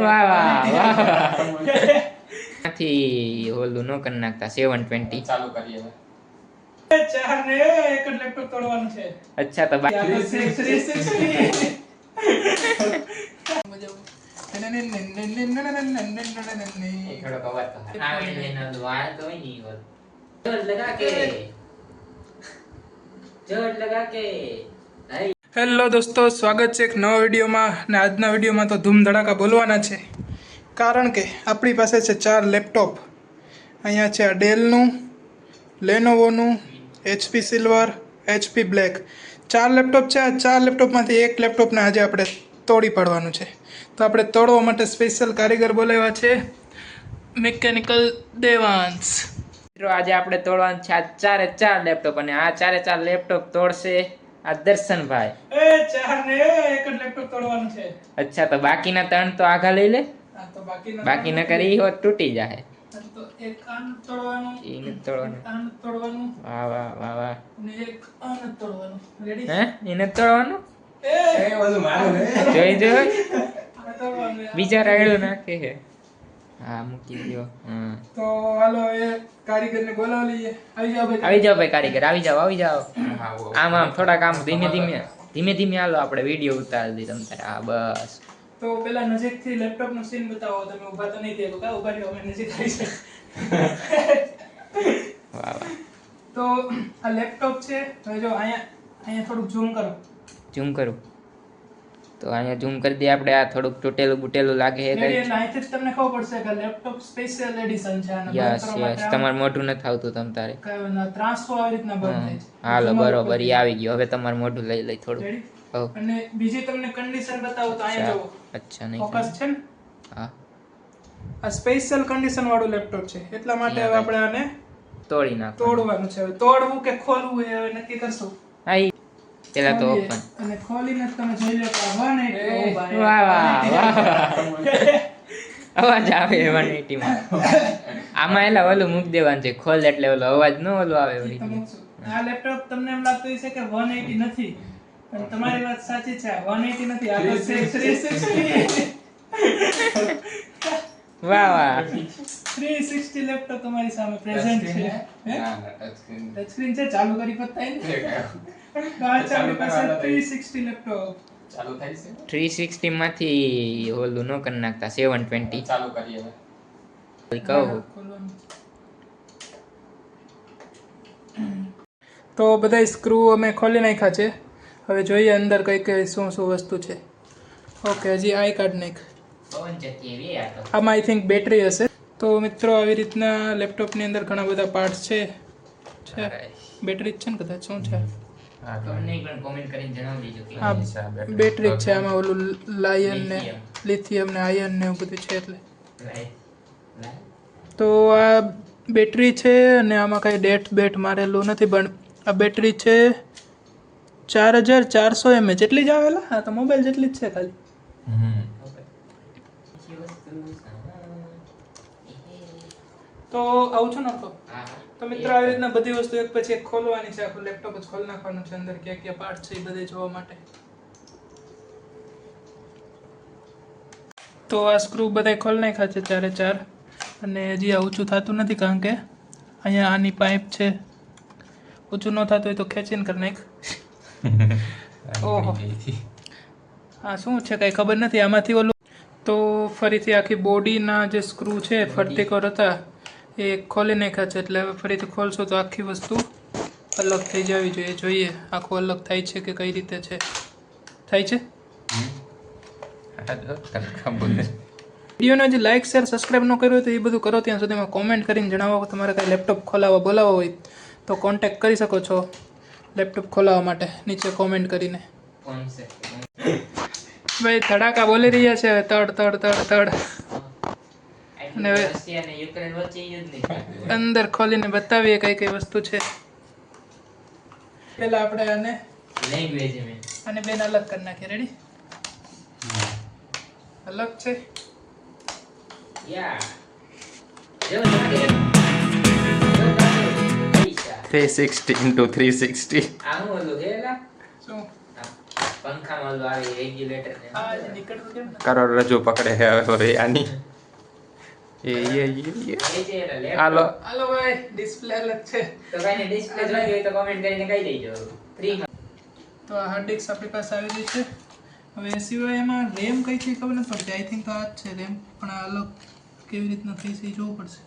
વાહ વાહ આથી ઓલું નો કરી નાખતા સેવન ટ્વેન્ટી ચાલુ કરીએ ચાર ને એક લેપટોપ તોડવાનું છે. અચ્છા તો બાકી. લગા કે. લગા કે. હેલો દોસ્તો, સ્વાગત છે એક નવા વિડીયોમાં ને આજના વિડીયોમાં તો ધૂમ ધડાકા બોલવાના છે. કારણ કે આપણી પાસે છે ચાર લેપટોપ. અહીંયા છે આ ડેલનું લેનોવોનું એચપી સિલ્વર એચપી બ્લેક ચાર લેપટોપ છે, આ ચાર લેપટોપમાંથી એક લેપટોપને આજે આપણે તોડી પાડવાનું છે. તો આપણે તોડવા માટે સ્પેશિયલ કારીગર બોલાવ્યા છે મિકેનિકલ દેવાંશ આજે આપણે તોડવાનું છે. આ ચારે ચાર લેપટોપ અને આ ચારે ચાર લેપટોપ તોડશે. આ દર્શનભાઈ એ ચાર ને એક જ લેપટોપ તોડવાનું છે. અચ્છા તો બાકીના ત્રણ તો આગા લઈ લે. તો બાકીના બાકી ન કરી હોત તૂટી જાય તો એક આન તોડવાનું ઈ તોડવાનું. આન તોડવાનું. વાહ વાહ વાહ વાહ. ને એક આન તોડવાનું. રેડી હે? એને તોડવાનું? એ! એ બધું મારું ને. જોઈ જોઈ. બીજા રાયડો નાખે હે હા મૂકી દો હમ. તો હાલો એ કારીગરને બોલાવી લઈએ. આવી જાઓ ભાઈ. આવી જાઓ ભાઈ કારીગર આવી જાઓ આવી જાઓ. હા. આમ આમ થોડાક આમ ધીમે ધીમે ધીમે ધીમે હાલો આપણે વીડિયો ઉતારી દી તમ તારે. હા બસ. તો પેલા નજીકથી લેપટોપ નો સીન બતાવો. તમે ઊભા તો નહીં થયા. તો કા ઊભા રહ્યો? અમે નજીક આવી છે વાહ વાહ. તો આ લેપટોપ છે. હવે જો અહીંયા અહીંયા થોડુંક ઝૂમ કરો. ઝૂમ કરું. તો અહીંયા ઝૂમ કરી દઈએ આપણે. આ થોડુંક તૂટેલું બુટેલું લાગે છે એટલે તમને ખબર પડશે કે લેપટોપ સ્પેશિયલ એડિશન છે. Yes yes. તમારે મોઢું નથી આવતું તમ તારે. ત્રાસો આવી રીતના બંધ થાય છે. હાલો બરોબર ઈ આવી ગયો. હવે તમારું મોઢું લઈ લઈ થોડું. અને બીજી તમને કન્ડિશન બતાવું તો અહીંયા જુઓ. અચ્છા નહીં ફોકસ છે ને? હા. આ સ્પેશિયલ કન્ડિશન વાળું લેપટોપ છે. એટલા માટે હવે આપણે આને તોડી નાખ તોડવાનું છે. હવે તોડવું કે ખોલવું એ હવે નક્કી કરશું. હા પેલા તો ઓપન અને ખોલીને તમે જોઈ લો કે વન એટી વાહ વાહ અવાજ આવે વનમાં આમાં એલા ઓલું મૂક દેવાનું છે ખોલ એટલે ઓલો અવાજ ન ઓલો આવે વળી. આ લેપટોપ તમને એમ લાગતું હશે કે 180 નથી પણ તમારી વાત સાચી છે વન એટી નથી આ તો 360 વાહ વાહ 360 લેપટોપ તમારી સામે પ્રેઝન્ટ છે. ના, ના. ટચ સ્ક્રીન છે. ચાલુ કરી પતાય ને તો ચાલુ પાસે 360 લેપટોપ ચાલુ થાય છે? 360 માંથી ઓલું ન કરી નાખતા 720 ચાલુ કરીએ. હવે. કહું. તો બધા સ્ક્રૂ અમે ખોલી નાખ્યા છે. હવે જોઈએ અંદર કઈ કઈ શું શું વસ્તુ છે. ઓકે હજી આઈ કાર્ડ નાખ. આમાં આઈ થિંક બેટરી હશે. તો મિત્રો આવી રીતના લેપટોપની અંદર ઘણા બધા પાર્ટ્સ છે. છે. બેટરી જ છે ને કદાચ શું છે? બેટરી છે આમાં ઓલું લાયન ને. લિથિયમ ને આયન ને એવું બધું છે એટલે. તો આ બેટરી છે અને આમાં કાંઈ ડેટ બેટ મારેલું નથી પણ આ બેટરી છે ચાર હજાર ચારસો એમએચ એટલી જ આવેલા? હા તો મોબાઈલ જેટલી જ છે ખાલી હમ. બીજી વસ્તુ સામાન. તો આવું છો ને તો? મિત્ર આવી રીતના બધી વસ્તુ એક પછી એક ખોલવાની છે. આખું લેપટોપ જ ખોલી નાખવાનું છે અંદર. ક્યાં ક્યાં પાર્ટ છે એ બધે જોવા માટે. તો આ સ્ક્રૂ બધા ખોલી નાખ્યા છે ચારે ચાર. અને હજી આ ઊંચું થતું નથી કારણ કે અહીંયા આની પાઇપ છે. ઊંચું ન થતું હોય તો ખેંચીને કરી નાખ. ઓહો. હા શું છે? કાંઈ ખબર નથી. આમાંથી ઓલું તો ફરીથી આખી બોડીના જે સ્ક્રૂ છે ફર્ટિકોર હતા. એ ખોલી નાખ્યા છે એટલે હવે ફરીથી ખોલશો તો આખી વસ્તુ અલગ થઈ જવી જોઈએ. જોઈએ આખું અલગ થાય છે કે કઈ રીતે છે. થાય છે. વિડીયોને જે લાઇક શેર સબસ્ક્રાઈબ ન કર્યું હોય તો એ બધું કરો ત્યાં સુધીમાં. કોમેન્ટ કરીને જણાવો કે તમારે કાંઈ લેપટોપ ખોલાવવા બોલાવવા હોય તો કોન્ટેક્ટ કરી શકો છો લેપટોપ ખોલાવવા માટે. નીચે કોમેન્ટ કરીને. ભાઈ ધડાકા બોલી રહ્યા છે હવે. તડ તડ તડ તડ. અને રશિયા અને યુક્રેન વચ્ચે યુદ્ધ નહીં અંદર ખોલીને બતાવીએ કઈ કઈ વસ્તુ છે. પહેલા આપણે આને લેંગ્વેજ મેં આને બેન અલગ કરી નાખીએ રેડી અલગ છે? યા જો લાગે. જો લાગે. પૈસા. 360 into 360. આ હું ઓલું છે શું? પંખામાં ઓલું આવે રેગ્યુલેટર ને આ જ નીકળતું કેમ ને કરોડરજ્જુ પકડે હવે આની. એ એ એ, એ. એ છે હાલો હાલો ભાઈ ડિસ્પ્લે અલગ છે. તો કાંઈ નહીં, જોઈ હોય તો comment કરીને કહી દેજો. Free તો આ હાર્ડ ડિસ્ક આપણી પાસે આવી ગઈ છે. હવે એ સિવાય એમાં રેમ કઈ છે ખબર નથી પડતી. આઈ થિંક તો આ જ છે રેમ પણ આ અલગ કેવી રીતના થઈ છે જોવું પડશે.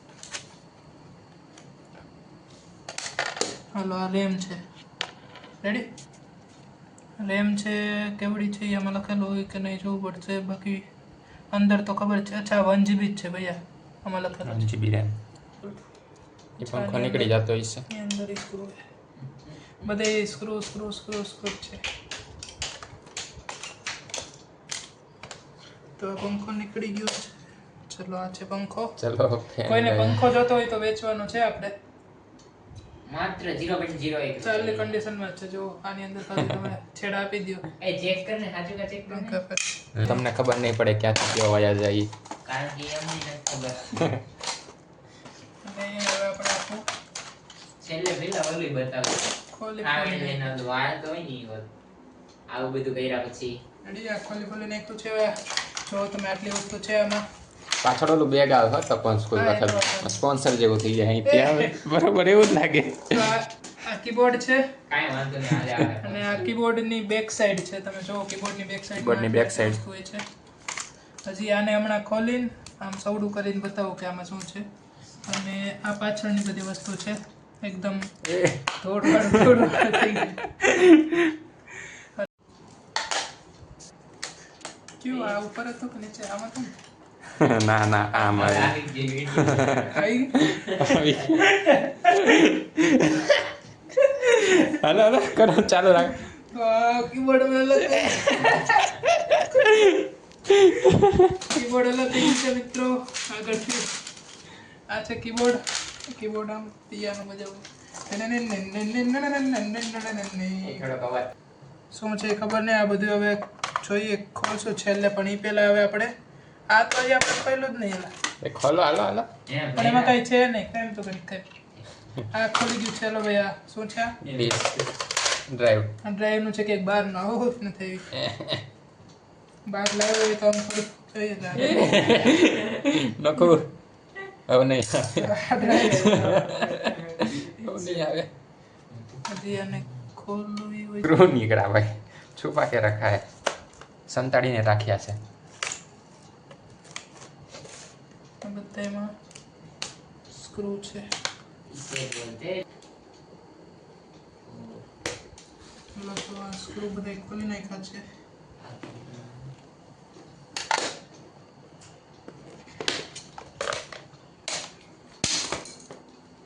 હાલો આ રેમ છે. રેડી રેમ છે કેવડી છે એ આમાં લખેલું હોય કે નહીં જોવું પડશે. બાકી અંદર તો ખબર છે અચ્છા વન જીબી જ છે ભૈયા. આમાં લખેલું છે. જીબી રેમ એ પંખો નીકળી જતો હશે. એ અંદર સ્ક્રૂ બધે સ્ક્રૂ સ્ક્રૂ સ્ક્રૂ સ્ક્રૂ છે. તો પંખો નીકળી ગયો છે. ચલો આ છે પંખો. ચલો કોઈને પંખો જોતો હોય તો વેચવાનો છે આપણે. માત્ર 0.01 ચાલની કન્ડિશનમાં જ છે. જો આની અંદર ખાલી તમે છેડા આપી દો એ ચેક કરીને સાચું કે check કરને. તમને ખબર નહીં પડે ક્યાંથી કયો વયા જાય. કારણ કે અમને નથી ખબર. અને હવે આપણે આખું છેલ્લે પેલા ઓલું બતાવો. ખોલી લઈને વાળ તો હોય હોત. આવું બધું કર્યા પછી. ખોલી ખોલી નાખ્યું છે જો તમે આટલી વસ્તુ છે એમાં પાછળ ઓલું બેગ આવે હતો પણ સ્કૂલ પાછળ. સ્પોન્સર જેવું થઈ જાય અહીં ત્યાં બરોબર એવું જ લાગે. આ કીબોર્ડ છે. કાઈ વાંધો નહીં. અને આ કીબોર્ડની બેક સાઈડ છે. તમે જો કીબોર્ડની બેક સાઈડ કીબોર્ડની side. હોય છે. હજી આને હમણાં ખોલીને આમ સવડું કરીને બતાવો કે આમાં શું છે. અને આ પાછળની બધી વસ્તુ છે એકદમ કયું આ ઉપર હતું કે નીચે? આમાં હતું ના? ના આમ હાલો હાલો કરો ચાલુ રાખ. તો આ કીબોર્ડ મેં કીબોર્ડ અલગ થઈ છે મિત્રો આગળથી આ છે કીબોર્ડ કીબોર્ડ આમ પિયાનો બજાવું. શું છે ખબર નહીં આ બધું હવે જોઈએ ખોલશું છેલ્લે પણ એ પહેલા હવે આપણે આ તો હજી આપણે પહેલું જ નહીં એલા ખોલો હાલો હાલો પણ એમાં કઈ છે નહીં કેમ તો કરી કઈ આ ખોલી ગયું છે ભાઈ આ શું છે આ ડ્રાઈવ આ ડ્રાઈવનું છે કે બહાર ના જ નથી બહાર લાવ્યો તો આમ થોડુંક જોઈએ જ આ. નખો હવે નહીં આવે. સ્ક્રૂ નીકળ્યા ભાઈ. છુપા કે રખાય. સંતાડીને રાખ્યા છે. આ બધા એમાં સ્ક્રૂ છે સ્ક્રૂ બધા ખોલી નાખ્યા છે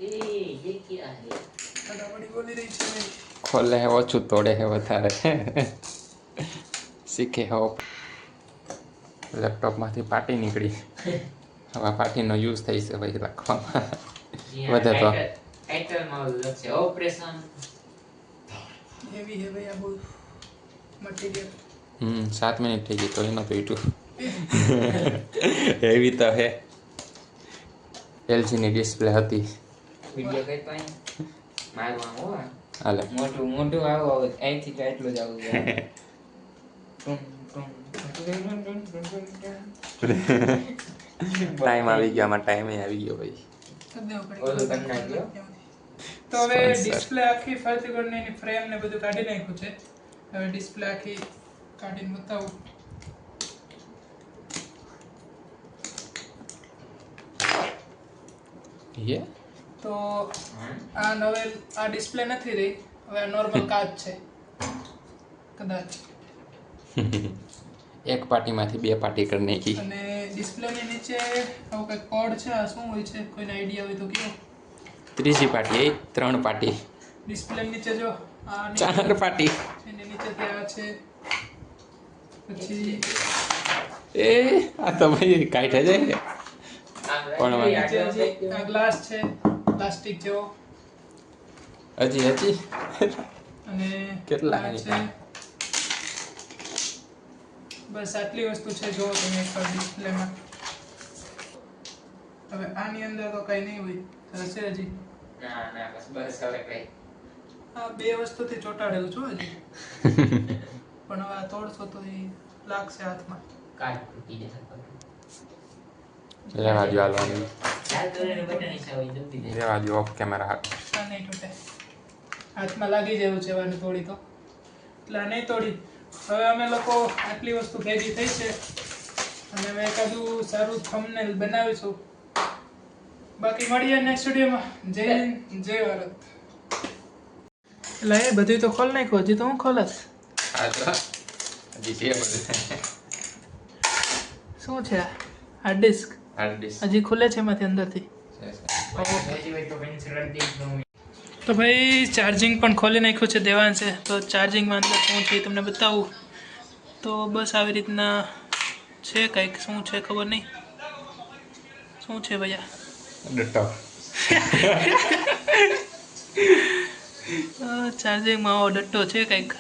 એ, ये क्या है? ફટાફટી બોલી રહી છે ભાઈ ખોલે હે ઓછું તોડે હે વધારે શીખે હો લેપટોપમાંથી પાટી નીકળી હવે આ પાટીનો યુઝ થઈ છે ભાઈ લખવામાં જ્યાં વધે તો. title- title માં ઓલું લખશે, operation. હેવી હે ભાઈ આ બહુ મટીરિયલ હમ સાત મિનિટ થઈ ગઈ તો એનો પીટું એવી તો હે એલજીની ડિસ્પ્લે હતી Video કઈ તો મારું આમ હો હાલે. મોટું મોટું આવું આવું. અહીંથી તો એટલું જ આવું છે. ટુમ, ટુમ, ટુમ, ટુમ, ટુમ, ટુમ, ટુમ, ટુમ. ટાઈમ આવી ગયો આમાં ટાઈમે આવી ગયો ભાઈ. તો હવે ડિસ્પ્લે આખી ફરતી કરીને એની ફ્રેમ ને બધું કાઢી નાખ્યું છે. હવે ડિસ્પ્લે આખી કાઢીને બતાવું યે તો આ નવેલ આ ડિસ્પ્લે નથી રહી. હવે આ નોર્મલ કાચ છે. કદાચ. એક પાર્ટીમાંથી બે પાર્ટી કરી નાખી. અને ડિસ્પ્લેની નીચે આવો કંઈક કોડ છે આ શું હોય છે? કોઈને આઈડિયા હોય તો કયો. ત્રીજી પાર્ટી એ ત્રણ પાર્ટી. ડિસ્પ્લે નીચે જો આ ચાર પાર્ટી. એની નીચે આ છે. પછી એ આ તો ભાઈ કાઢે જાય? ને પણ આ ગ્લાસ છે. પ્લાસ્ટિક જેવો હજી હજી? અને કેટલા છે? બસ આટલી વસ્તુ છે જો તમે એકવાર ડિસ્પ્લેમાં. હવે આની અંદર તો કઈ નહીં હોય. હશે હજી? ના ના બસ બસ હવે કઈ. આ બે વસ્તુથી ચોંટાડેલું છું હજી. પણ હવે આ તોડશો તો એ લાગશે હાથમાં. કાટ તૂટી જશે. લેવા દો હાલવાનું લેવા દો ઓફ કેમેરા હાથ નહીં તૂટે હાથમાં લાગી જેવું છે વાની થોડી તો એટલે આ નહીં તોડી હવે અમે લોકો આટલી વસ્તુ ભેગી થઈ છે અને અમે એકાદું સારું થંબનેલ બનાવીશું બાકી મળીએ નેક્સ્ટ વિડીયોમાં જય હિન્દ જય ભારત એટલે એ બધું તો ખોલ નાખ્યું હજી તો હું ખોલસ હા તો હજી છે બધું શું છે આ આ ડિસ્ક હજી ખુલે છે એમાંથી અંદરથી. તો ભાઈ ચાર્જિંગ પણ ખોલી નાખ્યું છે દેવાન છે. તો ચાર્જિંગમાં અંદર શું છે તમને બતાવું. તો બસ આવી રીતના છે કંઈક. શું છે ખબર નહીં. શું છે ભાઈ ડટ્ટા ચાર્જિંગમાં આવો ડટ્ટો છે કંઈક.